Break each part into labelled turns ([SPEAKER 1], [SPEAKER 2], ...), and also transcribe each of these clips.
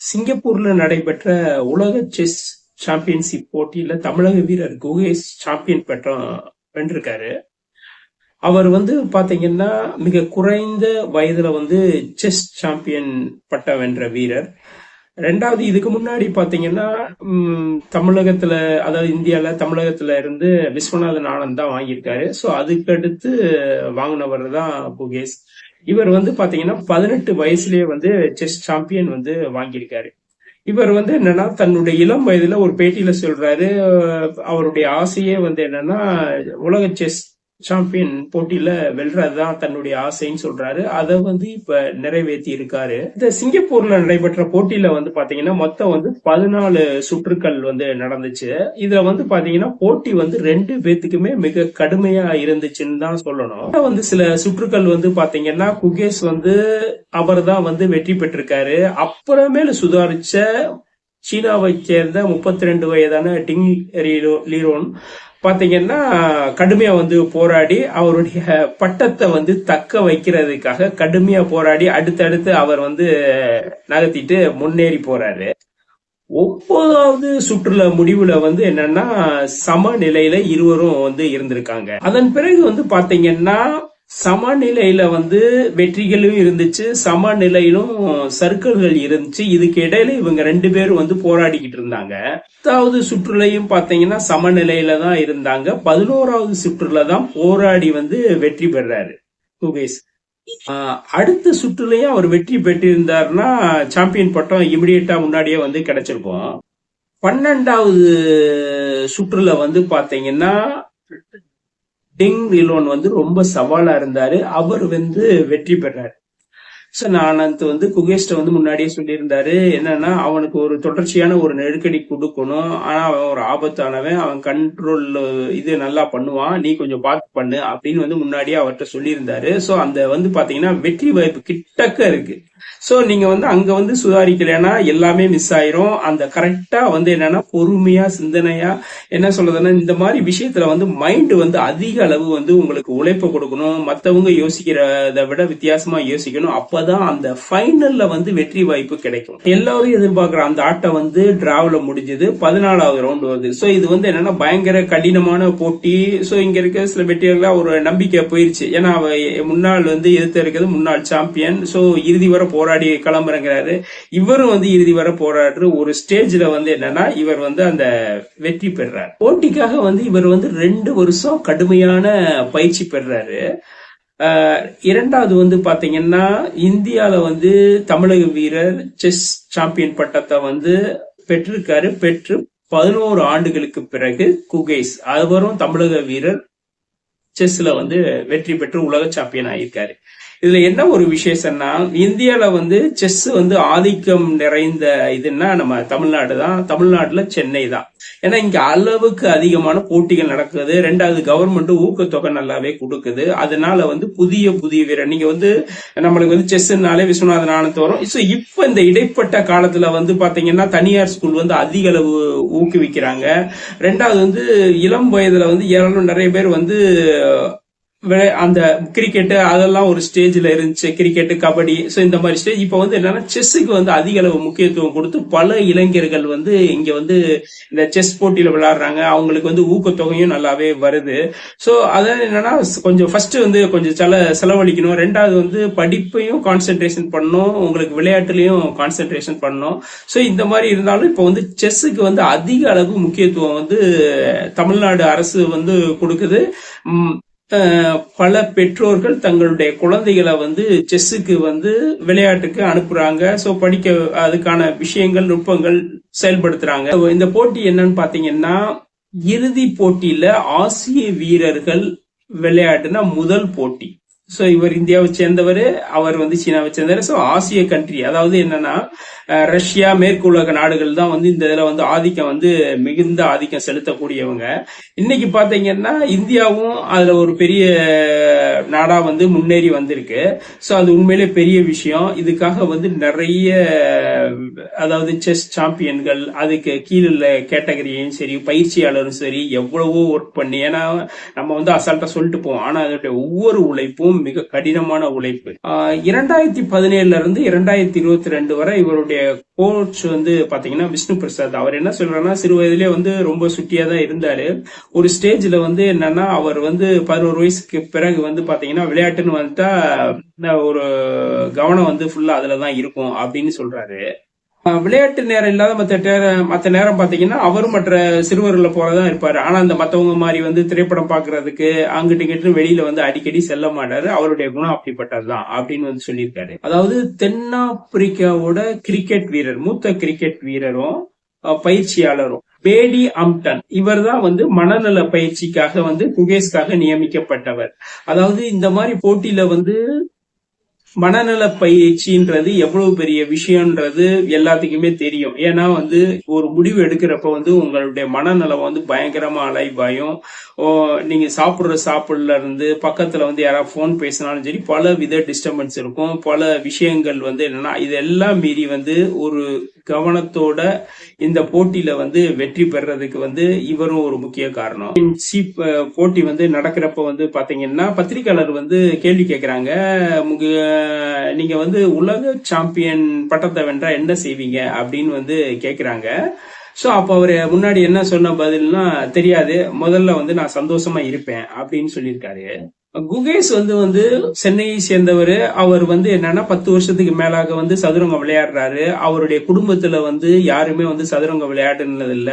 [SPEAKER 1] சிங்கப்பூர்ல நடைபெற்ற உலக செஸ் சாம்பியன்ஷிப் போட்டியில தமிழக வீரர் குகேஷ் சாம்பியன் பட்டம் வென்றிருக்காரு. அவர் வந்து பாத்தீங்கன்னா மிக குறைந்த வயதுல வந்து செஸ் சாம்பியன் பட்டம் வென்ற வீரர். ரெண்டாவது இதுக்கு முன்னாடி பாத்தீங்கன்னா தமிழகத்துல அதாவது இந்தியால தமிழகத்துல இருந்து விஸ்வநாதன் ஆனந்த் தான் வாங்கியிருக்காரு. ஸோ அதுக்கடுத்து வாங்கினவர் தான் குகேஷ். இவர் வந்து பாத்தீங்கன்னா பதினெட்டு வயசுலயே வந்து செஸ் சாம்பியன் வந்து வாங்கியிருக்காரு. இவர் வந்து என்னன்னா தன்னுடைய இளம் வயதுல ஒரு பேட்டியில சொல்றாரு அவருடைய ஆசையே வந்து என்னன்னா உலக செஸ் சாம்பியன் போட்டியில வெல்றதுதான் தன்னுடைய ஆசைன்னு சொல்றாரு. அதை வந்து இப்ப நிறைவேற்றி இருக்காரு இந்த சிங்கப்பூர்ல நடைபெற்ற போட்டியில வந்து பாத்தீங்கன்னா மொத்தம் வந்து பதினாலு சுற்றுக்கள் வந்து நடந்துச்சு. இதுல வந்து பாத்தீங்கன்னா போட்டி வந்து ரெண்டு பேத்துக்குமே மிக கடுமையா இருந்துச்சுன்னு தான் சொல்லணும். வந்து சில சுற்றுக்கள் வந்து பாத்தீங்கன்னா குகேஷ் வந்து அவர் தான் வந்து வெற்றி பெற்றிருக்காரு. அப்புறமேல சுதாரிச்ச சீனாவை சேர்ந்த முப்பத்தி ரெண்டு வயதான டிங் லீரோன் பாத்தீங்கன்னா கடுமையா வந்து போராடி அவருடைய பட்டத்தை வந்து தக்க வைக்கிறதுக்காக கடுமையா போராடி அடுத்தடுத்து அவர் வந்து நகர்த்திட்டு முன்னேறி போறாரு. ஒன்பதாவது சுற்றுல முடிவுல வந்து என்னன்னா சமநிலையில இருவரும் வந்து இருந்திருக்காங்க. அதன் பிறகு வந்து பாத்தீங்கன்னா சமநிலையில வந்து வெற்றிகளும் இருந்துச்சு சமநிலையிலும் சர்க்கிள்கள் இருந்துச்சு. இதுக்கு இடையில இவங்க ரெண்டு பேரும் வந்து போராடிக்கிட்டு இருந்தாங்க. பத்தாவது சுற்றுலையும் பாத்தீங்கன்னா சமநிலையில தான் இருந்தாங்க. பதினோராவது சுற்றுல தான் போராடி வந்து வெற்றி பெறாரு. குகேஷ். ஆஹ் அடுத்த சுற்றுலையும் அவர் வெற்றி பெற்றிருந்தாருன்னா சாம்பியன் பட்டம் இமிடியட்டா முன்னாடியே வந்து கிடைச்சிருக்கும். பன்னெண்டாவது சுற்றுல வந்து பாத்தீங்கன்னா டிங் ரிலோன் வந்து ரொம்ப சவாலா இருந்தாரு. அவர் வந்து வெற்றி பெறாரு. நான் ஆனந்த் வந்து குகேஷ்ட வந்து முன்னாடியே சொல்லியிருந்தாரு. என்னன்னா அவனுக்கு ஒரு தொடர்ச்சியான ஒரு நெருக்கடி கொடுக்கணும். ஆனா அவன் ஒரு ஆபத்தானவன். அவன் கண்ட்ரோல் இது நல்லா பண்ணுவான். நீ கொஞ்சம் பார்த்து பண்ணு அப்படின்னு வந்து முன்னாடியே அவர்கிட்ட சொல்லியிருந்தாரு. சோ அந்த வந்து பாத்தீங்கன்னா வெற்றி வாய்ப்பு கிட்டக்க இருக்கு. சோ நீங்க வந்து அங்க வந்து சுதாரிக்கலைன்னா எல்லாமே மிஸ் ஆயிரும். அந்த கரெக்டா வந்து என்னன்னா பொறுமையா சிந்தனையா என்ன சொல்றதுன்னா இந்த மாதிரி விஷயத்துல வந்து மைண்ட் வந்து அதிக அளவு வந்து உங்களுக்கு உழைப்பு கொடுக்கணும். மத்தவங்க யோசிக்கிறத விட வித்தியாசமா யோசிக்கணும். தான் அந்த ஃபைனல்ல வந்து வெற்றி வாய்ப்பு கிடைக்கும். எல்லாரும் எதிர்பார்க்கிற அந்த ஆட்டம் வந்து டிராவில் முடிஞ்சது. பதினாலாவது ரவுண்ட் வருது. ஸோ இது வந்து என்னன்னா பயங்கர கடினமான போட்டி. ஸோ இங்க இருக்க சில வெற்றியெல்லாம் ஒரு நம்பிக்கை போயிருச்சு. ஏன்னா அவ முன்னாள் வந்து எதிர்த்து இருக்கிறது முன்னாள் சாம்பியன் ஸோ இறுதி வரை போராடி கிளம்புறங்கிறாரு. இவரும் வந்து இறுதி வர போராடுற ஒரு ஸ்டேஜ்ல வந்து என்னன்னா இவர் வந்து அந்த வெற்றி பெறார் போட்டிக்காக வந்து இவர் வந்து ரெண்டு வருஷம் கடுமையான பயிற்சி பெறாரு இரண்டாவது வந்து பாத்தீங்கன்னா இந்தியால வந்து தமிழக வீரர் செஸ் சாம்பியன் பட்டத்தை வந்து பெற்றிருக்காரு. பெற்று பதினோரு ஆண்டுகளுக்கு பிறகு குகைஸ் அவரும் தமிழக வீரர் செஸ்ல வந்து வெற்றி பெற்று உலக சாம்பியன் ஆயிருக்காரு. இதுல என்ன ஒரு விசேஷம்னா இந்தியால வந்து செஸ் வந்து ஆதிக்கம் நிறைந்த இதுன்னா நம்ம தமிழ்நாடு தான். தமிழ்நாட்டுல சென்னை தான். ஏன்னா இங்க அளவுக்கு அதிகமான போட்டிகள் நடக்குது. ரெண்டாவது கவர்மெண்ட் ஊக்கத்தொகை நல்லாவே கொடுக்குது. அதனால வந்து புதிய புதிய வீரர். நீங்க வந்து நம்மளுக்கு வந்து செஸ்னாலே விஸ்வநாதன் ஆனந்த் வரும். ஸோ இப்ப இந்த இடைப்பட்ட காலத்துல வந்து பாத்தீங்கன்னா தனியார் ஸ்கூல் வந்து அதிக அளவு ஊக்குவிக்கிறாங்க. ரெண்டாவது வந்து இளம் வயதுல வந்து ஏராளம் நிறைய பேர் வந்து அந்த கிரிக்கெட்டு அதெல்லாம் ஒரு ஸ்டேஜ்ல இருந்துச்சு கிரிக்கெட்டு கபடி. ஸோ இந்த மாதிரி ஸ்டேஜ் இப்போ வந்து என்னன்னா செஸ்ஸுக்கு வந்து அதிக அளவு முக்கியத்துவம் கொடுத்து பல இளைஞர்கள் வந்து இங்க வந்து இந்த செஸ் போட்டியில விளையாடுறாங்க. அவங்களுக்கு வந்து ஊக்கத்தொகையும் நல்லாவே வருது. ஸோ அதான் என்னன்னா கொஞ்சம் ஃபர்ஸ்ட் வந்து கொஞ்சம் செல செலவழிக்கணும். ரெண்டாவது வந்து படிப்பையும் கான்சென்ட்ரேஷன் பண்ணணும். உங்களுக்கு விளையாட்டுலையும் கான்சென்ட்ரேஷன் பண்ணணும். ஸோ இந்த மாதிரி இருந்தாலும் இப்போ வந்து செஸ்ஸுக்கு வந்து அதிக அளவு முக்கியத்துவம் வந்து தமிழ்நாடு அரசு வந்து கொடுக்குது. பல பெற்றோர்கள் தங்களுடைய குழந்தைகளை வந்து செஸ்ஸுக்கு வந்து விளையாட்டுக்கு அனுப்புறாங்க. ஸோ படிக்க அதுக்கான விஷயங்கள் நுட்பங்கள் செயல்படுத்துறாங்க. இந்த போட்டி என்னன்னு பாத்தீங்கன்னா இறுதி போட்டியில ஆசிய வீரர்கள் விளையாட்டுனா முதல் போட்டி. ஸோ இவர் இந்தியாவை சேர்ந்தவர் அவர் வந்து சீனாவை சேர்ந்தவர். ஸோ ஆசிய கண்ட்ரி அதாவது என்னன்னா ரஷ்யா மேற்கு உலக நாடுகள் தான் வந்து இந்த இதில் வந்து ஆதிக்கம் வந்து மிகுந்த ஆதிக்கம் செலுத்தக்கூடியவங்க. இன்னைக்கு பார்த்தீங்கன்னா இந்தியாவும் அதில் ஒரு பெரிய நாடாக வந்து முன்னேறி வந்திருக்கு. ஸோ அது உண்மையிலே பெரிய விஷயம். இதுக்காக வந்து நிறைய அதாவது செஸ் சாம்பியன்கள் அதுக்கு கீழே உள்ள கேட்டகரியும் சரி பயிற்சியாளரும் சரி எவ்வளவோ ஒர்க் பண்ணி ஏன்னா நம்ம வந்து அசால்ட்டாக சொல்லிட்டு போவோம். ஆனால் அதனுடைய ஒவ்வொரு உழைப்பும் மிக கடினமான உழைப்பு. இரண்டாயிரத்தி பதினேழுல இருந்து இரண்டாயிரத்தி இருபத்தி ரெண்டு வரை இவருடைய கோச் வந்து பாத்தீங்கன்னா விஷ்ணு பிரசாத். அவர் என்ன சொல்றாருன்னா சிறு வயதிலே வந்து ரொம்ப சுட்டியா தான் இருந்தாரு. ஒரு ஸ்டேஜ்ல வந்து என்னன்னா அவர் வந்து பதினோரு வயசுக்கு பிறகு வந்து பாத்தீங்கன்னா விளையாட்டுன்னு வந்துட்டா நான் ஒரு கவனம் வந்து ஃபுல்லா அதுலதான் இருக்கும் அப்படின்னு சொல்றாரு. விளையாட்டு நேரம் இல்லாத மற்ற மற்ற மத்த நேரம் பாத்தீங்கன்னா அவரும் மற்ற சிறுவர்களை போலதான் இருப்பாரு. ஆனா அந்த மத்தவங்க மாதிரி வந்து திரைப்படம் பாக்குறதுக்கு அங்கிட்டு இங்கிட்டு வெளியில வந்து அடிக்கடி செல்ல மாட்டாரு. அவருடைய குணம் அப்படிப்பட்டதுதான் அப்படின்னு வந்து சொல்லியிருக்காரு. அதாவது தென்னாப்பிரிக்காவோட கிரிக்கெட் வீரர் மூத்த கிரிக்கெட் வீரரும் பயிற்சியாளரும் பேடி அம்டன். இவர் தான் வந்து மனநல பயிற்சிக்காக வந்து குகேஷ்காக நியமிக்கப்பட்டவர். அதாவது இந்த மாதிரி போட்டியில வந்து மனநல பயிற்சின்றது எவ்வளவு பெரிய விஷயம்ன்றது எல்லாத்துக்குமே தெரியும். ஏன்னா வந்து ஒரு முடிவு எடுக்கிறப்ப வந்து உங்களுடைய மனநலம் வந்து பயங்கரமா அலைபாயும். ஓ, நீங்க சாப்பிடுற சாப்பிடல இருந்து பக்கத்துல வந்து யாராவது போன் பேசினாலும் சரி பல வித டிஸ்டர்பன்ஸ் இருக்கும். பல விஷயங்கள் வந்து என்னன்னா இதெல்லாம் மீறி வந்து ஒரு கவனத்தோட இந்த போட்டியில வந்து வெற்றி பெறதுக்கு வந்து இவரும் ஒரு முக்கிய காரணம். போட்டி வந்து நடக்கிறப்ப வந்து பாத்தீங்கன்னா பத்திரிக்கையாளர் வந்து கேள்வி கேட்கிறாங்க முக- நீங்க வந்து உலக சாம்பியன் பட்டத்தை வென்றா என்ன செய்வீங்க? அப்படின்னு வந்து கேக்குறாங்க. சோ அப்ப அவரு முன்னாடி என்ன சொன்ன பதில்னா தெரியாது. முதல்ல வந்து நான் சந்தோஷமா இருப்பேன் அப்படின்னு சொல்லியிருக்காரு. குகேஷ் வந்து வந்து சென்னையை சேர்ந்தவர். அவர் வந்து என்னன்னா பத்து வருஷத்துக்கு மேலாக வந்து சதுரங்கம் விளையாடுறாரு. அவருடைய குடும்பத்துல வந்து யாருமே வந்து சதுரங்கம் விளையாடுனது இல்ல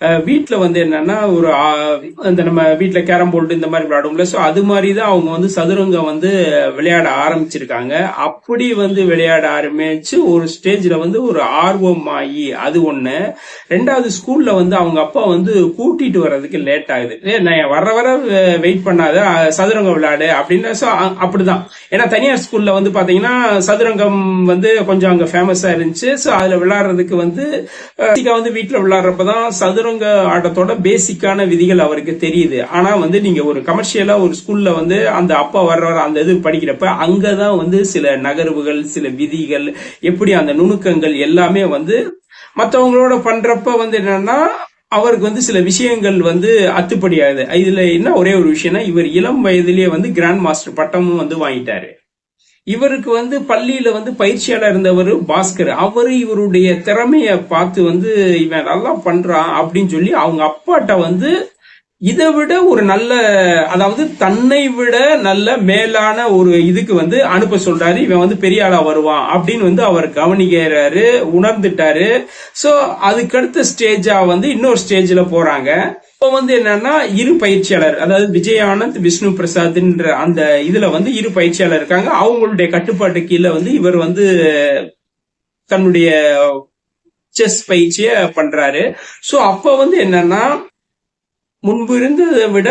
[SPEAKER 1] அஹ் வந்து என்னன்னா ஒரு இந்த அந்த நம்ம வீட்டில் கேரம் போர்டு இந்த மாதிரி விளையாடுவோம்ல. ஸோ அது மாதிரி தான் அவங்க வந்து சதுரங்கம் வந்து விளையாட ஆரம்பிச்சிருக்காங்க. அப்படி வந்து விளையாட ஆரம்பிச்சு ஒரு ஸ்டேஜ்ல வந்து ஒரு ஆர்வம் ஆகி அது ஒண்ணு. ரெண்டாவது ஸ்கூல்ல வந்து அவங்க அப்பா வந்து கூட்டிட்டு வர்றதுக்கு லேட் ஆகுது. நான் வர வர வெயிட் பண்ணாத. சதுரங்க விளையாடு அப்படின்னு அப்படிதான். ஏன்னா தனியார் ஸ்கூல்ல வந்து பாத்தீங்கன்னா சதுரங்கம் வந்து கொஞ்சம் அங்க ஃபேமஸா இருந்துச்சு. ஸோ அதுல விளையாடுறதுக்கு வந்து பேசிக்கா வந்து வீட்டுல விளையாடுறப்பதான் சதுரங்க ஆட்டத்தோட பேசிக்கான விதிகள் அவருக்கு தெரியுது. ஆனா வந்து நீங்க ஒரு கமர்ஷியலா ஒரு ஸ்கூல்ல வந்து அந்த அப்பா வர்ற அந்த இது படிக்கிறப்ப அங்கதான் வந்து சில நகர்வுகள் சில விதிகள் எப்படி அந்த நுணுக்கங்கள் எல்லாமே வந்து மற்றவங்களோட பண்றப்ப வந்து என்னன்னா அவருக்கு வந்து சில விஷயங்கள் வந்து அத்துப்படியாது இதுல என்ன ஒரே ஒரு விஷயம்னா இவர் இளம் வயதிலேயே வந்து கிராண்ட் மாஸ்டர் பட்டமும் வந்து வாங்கிட்டாரு. இவருக்கு வந்து பள்ளியில வந்து பயிற்சியாளர் இருந்தவர் பாஸ்கர். அவரு இவருடைய திறமைய பார்த்து வந்து இவன் நல்லா பண்றான் அப்படின்னு சொல்லி அவங்க அப்பாட்ட வந்து இதை விட ஒரு நல்ல அதாவது தன்னை விட நல்ல மேலான ஒரு இதுக்கு வந்து அனுப்ப சொல்றாரு. இவன் வந்து பெரிய ஆளா வருவான் அப்படின்னு வந்து அவர் கவனிக்கிறாரு உணர்ந்துட்டாரு. சோ அதுக்கடுத்த ஸ்டேஜா வந்து இன்னொரு ஸ்டேஜ்ல போறாங்க. இப்போ வந்து என்னன்னா இரு பயிற்சியாளர் அதாவது விஜய் ஆனந்த் விஷ்ணு பிரசாத்ன்ற அந்த இதுல வந்து இரு பயிற்சியாளர் இருக்காங்க. அவங்களுடைய கட்டுப்பாட்டு கீழே வந்து இவர் வந்து தன்னுடைய செஸ் பயிற்சியை பண்றாரு. சோ அப்ப வந்து என்னன்னா முன்பு இருந்ததை விட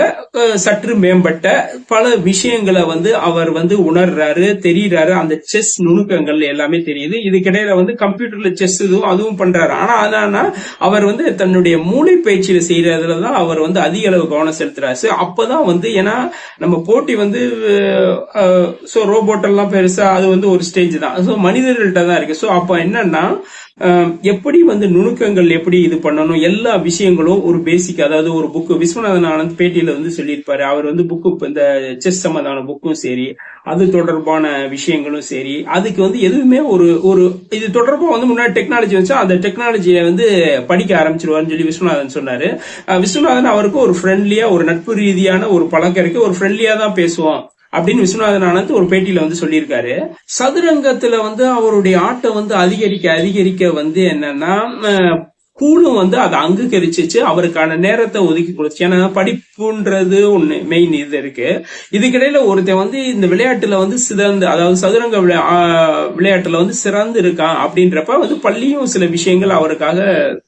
[SPEAKER 1] சற்று மேம்பட்ட பல விஷயங்களை வந்து அவர் வந்து உணர்றாரு தெரியறாரு. அந்த செஸ் நுணுக்கங்கள் எல்லாமே தெரியுது. இதுக்கிடையில வந்து கம்ப்யூட்டர்ல செஸ் இதுவும் அதுவும் பண்றாரு. ஆனா ஆனா அவர் வந்து தன்னுடைய மூளை பயிற்சியில செய்யறதுல தான் அவர் வந்து அதிக அளவு கவனம் செலுத்துறாரு. அப்பதான் வந்து ஏன்னா நம்ம போட்டி வந்து ஸோ ரோபோட் எல்லாம் பெருசா அது வந்து ஒரு ஸ்டேஜ் தான். ஸோ மனிதர்கள்ட்ட தான் இருக்கு. ஸோ அப்ப என்னன்னா எப்படி வந்து நுணுக்கங்கள் எப்படி இது பண்ணணும் எல்லா விஷயங்களும் ஒரு பேசிக் அதாவது ஒரு புக்கு விஸ்வநாதன் ஆனந்த் பேட்டியில வந்து சொல்லியிருப்பாரு. அவர் வந்து புக்கு இந்த செஸ் சம்பந்தமான புக்கும் சரி அது தொடர்பான விஷயங்களும் சரி அதுக்கு வந்து எதுவுமே ஒரு ஒரு இது தொடர்பா வந்து முன்னாடி டெக்னாலஜி வந்துச்சா அந்த டெக்னாலஜியை வந்து படிக்க ஆரம்பிச்சிருவாருன்னு சொல்லி விஸ்வநாதன் சொன்னாரு. விஸ்வநாதன் அவருக்கு ஒரு ஃப்ரெண்ட்லியா ஒரு நட்பு ரீதியான ஒரு பழக்கம் இருக்கு. ஒரு ஃப்ரெண்ட்லியா தான் பேசுவோம் அப்படின்னு விஸ்வநாதன் ஆனந்த் ஒரு பேட்டியில வந்து சொல்லியிருக்காரு. சதுரங்கத்துல வந்து அவருடைய ஆட்டம் வந்து அதிகரிக்க அதிகரிக்க வந்து என்னன்னா அஹ், ஸ்கூலும் வந்து அதை அங்கீகரிச்சிச்சு அவருக்கான நேரத்தை ஒதுக்கி கொடுத்துச்சு. ஏன்னா படிப்புன்றது ஒண்ணு மெயின் இது இருக்கு. இதுக்கிடையில ஒருத்தன் வந்து இந்த விளையாட்டுல வந்து சிறந்து அதாவது சதுரங்க விளையா- ஆஹ் விளையாட்டுல வந்து சிறந்து இருக்கான் அப்படின்றப்ப வந்து பள்ளியும் சில விஷயங்கள் அவருக்காக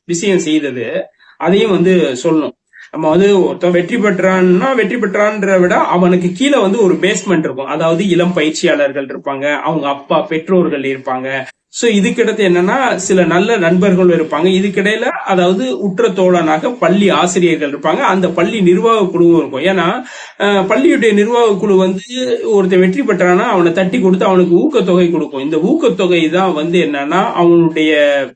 [SPEAKER 1] விஷயம் செய்தது. அதையும் வந்து சொல்லணும். நம்ம வந்து ஒருத்தன் வெற்றி பெற்றான்னா வெற்றி பெற்றான்ற விட அவனுக்கு கீழே வந்து ஒரு பேஸ்மெண்ட் இருக்கும். அதாவது இளம் பயிற்சியாளர்கள் இருப்பாங்க. அவங்க அப்பா பெற்றோர்கள் இருப்பாங்க. சோ இதுக்கிடத்து என்னன்னா சில நல்ல நண்பர்கள் இருப்பாங்க. இதுக்கிடையில அதாவது உற்ற தோழனாக பள்ளி ஆசிரியர்கள் இருப்பாங்க. அந்த பள்ளி நிர்வாக குழுவும் இருக்கும். ஏன்னா பள்ளியுடைய நிர்வாக குழு வந்து ஒருத்தர் வெற்றி பெற்றானா அவனை தட்டி கொடுத்து அவனுக்கு ஊக்கத்தொகை கொடுக்கும். இந்த ஊக்கத்தொகை தான் வந்து என்னன்னா அவனுடைய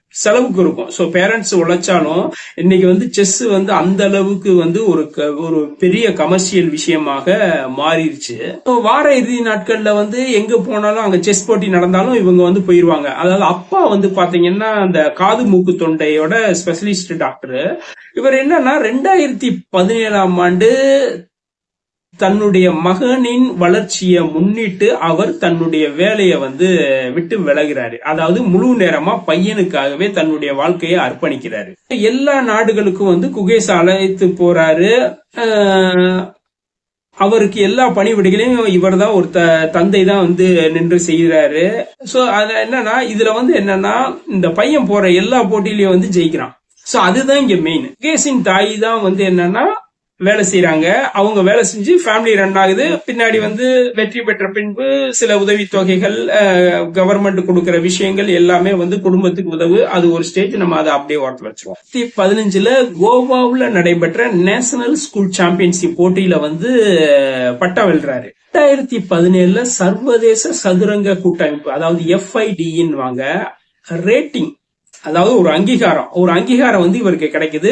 [SPEAKER 1] செலவுக்கு இருக்கும். சோ பேரண்ட்ஸ் உழைச்சாலும் இன்னைக்கு வந்து செஸ் வந்து அந்த அளவுக்கு வந்து ஒரு க- ஒரு பெரிய கமர்ஷியல் விஷயமாக மாறிடுச்சு. வார இறுதி நாட்கள்ல வந்து எங்க போனாலும் அங்க செஸ் போட்டி நடந்தாலும் இவங்க வந்து போயிருவாங்க. அதாவது அப்பா வந்து பாத்தீங்கன்னா அந்த காது மூக்கு தொண்டையோட ஸ்பெஷலிஸ்ட் டாக்டர் இவர் என்னன்னா ரெண்டாயிரத்தி பதினேழாம் ஆண்டு தன்னுடைய மகனின் வளர்ச்சியை முன்னிட்டு அவர் தன்னுடைய வேலையை வந்து விட்டு விலகிறாரு. அதாவது முழு நேரமா பையனுக்காகவே தன்னுடைய வாழ்க்கையை அர்ப்பணிக்கிறாரு. எல்லா நாடுகளுக்கும் வந்து குகேஷ் அழைத்து போறாரு. அவருக்கு எல்லா பணிவிடைகளையும் இவர் தான் ஒரு த- தந்தை தான் வந்து நின்று செய்கிறாரு சோ அதில் என்னன்னா இதுல வந்து என்னன்னா இந்த பையன் போற எல்லா போட்டியிலையும் வந்து ஜெயிக்கிறான். சோ அதுதான் இங்க மெயின் முகேஷின் தாய் தான் வந்து என்னன்னா வேலை செய்யறாங்க அவங்க வேலை செஞ்சு ஃபேமிலி ரன் ஆகுது. பின்னாடி வந்து வெற்றி பெற்ற பின்பு சில உதவித்தொகைகள் கவர்மெண்ட் கொடுக்கிற விஷயங்கள் எல்லாமே வந்து குடும்பத்துக்கு உதவு. அது ஒரு ஸ்டேஜ் நம்ம அதை அப்படியே ஓரத்தில் வச்சிருவோம். பதினஞ்சுல கோவாவில் நடைபெற்ற நேஷனல் ஸ்கூல் சாம்பியன்ஷிப் போட்டியில வந்து பட்டம் வெல்றாரு. ரெண்டாயிரத்தி பதினேழுல சர்வதேச சதுரங்க கூட்டமைப்பு அதாவது எஃப்ஐடின்னு வாங்க ரேட்டிங் அதாவது ஒரு அங்கீகாரம். ஒரு அங்கீகாரம் வந்து இவருக்கு கிடைக்குது.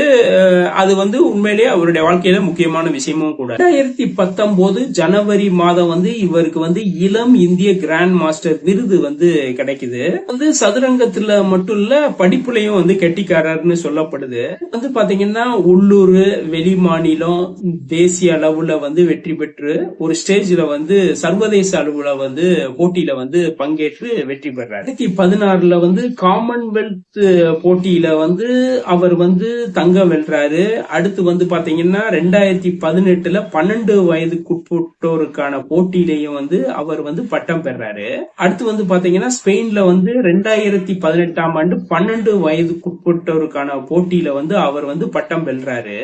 [SPEAKER 1] அது வந்து உண்மையிலேயே அவருடைய வாழ்க்கையில முக்கியமான விஷயமும் கூட. ரெண்டாயிரத்தி பத்தொன்பது ஜனவரி மாதம் வந்து இவருக்கு வந்து இளம் இந்திய கிராண்ட் மாஸ்டர் விருது வந்து கிடைக்குது. வந்து சதுரங்கத்துல மட்டும் இல்ல படிப்புலயும் வந்து கெட்டிக்காரர்னு சொல்லப்படுது. வந்து பாத்தீங்கன்னா உள்ளூர் வெளி மாநிலம் தேசிய அளவுல வந்து வெற்றி பெற்று ஒரு ஸ்டேஜ்ல வந்து சர்வதேச அளவுல வந்து போட்டியில வந்து பங்கேற்று வெற்றி பெறாரு. ரெண்டாயிரத்தி பதினாறுல வந்து காமன்வெல்த் போட்டியில வந்து அவர் வந்து தங்கம் வெல்றாரு அடுத்து வந்து பாத்தீங்கன்னா ரெண்டாயிரத்தி பதினெட்டுல பன்னெண்டு வயதுக்குட்பட்டோருக்கான போட்டியிலையும் வந்து அவர் வந்து பட்டம் பெறாரு. அடுத்து வந்து பாத்தீங்கன்னா ஸ்பெயின்ல வந்து ரெண்டாயிரத்தி பதினெட்டாம் ஆண்டு பன்னெண்டு வயதுக்குட்பட்டோருக்கான போட்டியில வந்து அவர் வந்து பட்டம் வெல்றாரு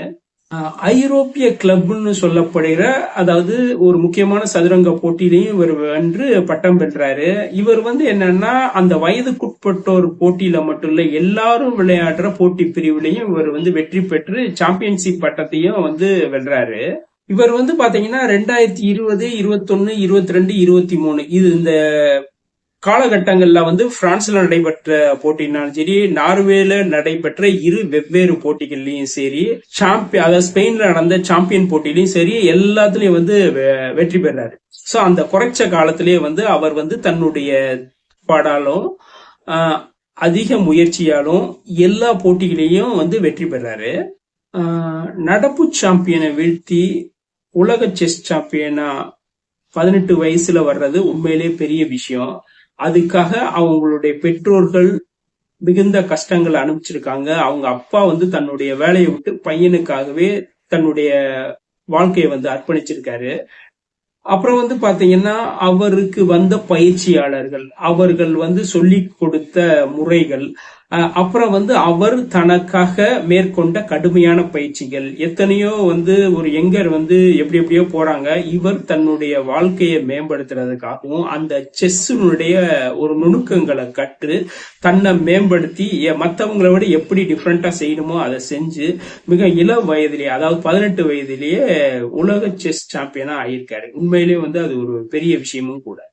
[SPEAKER 1] ஐரோப்பிய கிளப்னு சொல்லப்படுகிற அதாவது ஒரு முக்கியமான சதுரங்க போட்டியிலையும் இவர் வென்று பட்டம் பெற்றாரு. இவர் வந்து என்னன்னா அந்த வயதுக்குட்பட்டோர் போட்டியில மட்டும் இல்ல எல்லாரும் விளையாடுற போட்டி பிரிவுலையும் இவர் வந்து வெற்றி பெற்று சாம்பியன்ஷிப் பட்டத்தையும் வந்து வென்றாரு. இவர் வந்து பாத்தீங்கன்னா ரெண்டாயிரத்தி இருபது இருபத்தொன்னு இருபத்தி ரெண்டு இருபத்தி மூணு இது இந்த காலகட்டங்களில் வந்து பிரான்ஸ்ல நடைபெற்ற போட்டினாலும் சரி நார்வேல நடைபெற்ற இரு வெவ்வேறு போட்டிகள்லயும் சரி சாம்பியன் அதாவது ஸ்பெயின்ல நடந்த சாம்பியன் போட்டிலையும் சரி எல்லாத்துலயும் வந்து வெ- வெற்றி பெறாரு. ஸோ அந்த குறைச்ச காலத்திலேயே வந்து அவர் வந்து தன்னுடைய பாடாலும் அதிக முயற்சியாலும் எல்லா போட்டிகளையும் வந்து வெற்றி பெறாரு. நடப்பு சாம்பியனை வீழ்த்தி உலக செஸ் சாம்பியனா பதினெட்டு வயசுல வர்றது உண்மையிலே பெரிய விஷயம். அதுக்காக அவங்களுடைய பெற்றோர்கள் மிகுந்த கஷ்டங்களை அனுப்பிச்சிருக்காங்க அவங்க அப்பா வந்து தன்னுடைய வேலையை விட்டு பையனுக்காகவே தன்னுடைய வாழ்க்கையை வந்து அர்ப்பணிச்சிருக்காரு. அப்புறம் வந்து பாத்தீங்கன்னா அவருக்கு வந்த பயிற்சியாளர்கள் அவர்கள் வந்து சொல்லி கொடுத்த முறைகள் அப்புறம் வந்து அவர் தனக்காக மேற்கொண்ட கடுமையான பயிற்சிகள். எத்தனையோ வந்து ஒரு எங்கர் வந்து எப்படி எப்படியோ போறாங்க. இவர் தன்னுடைய வாழ்க்கையை மேம்படுத்துறதுக்காகவும் அந்த செஸ்ஸினுடைய ஒரு நுணுக்கங்களை கற்று தன்னை மேம்படுத்தி மற்றவங்களை விட எப்படி டிஃப்ரெண்டா செய்யணுமோ அதை செஞ்சு மிக இள வயதிலேயே அதாவது பதினெட்டு வயதிலேயே உலக செஸ் சாம்பியனா ஆயிருக்காரு. உண்மையிலேயே வந்து அது ஒரு பெரிய விஷயமும் கூட.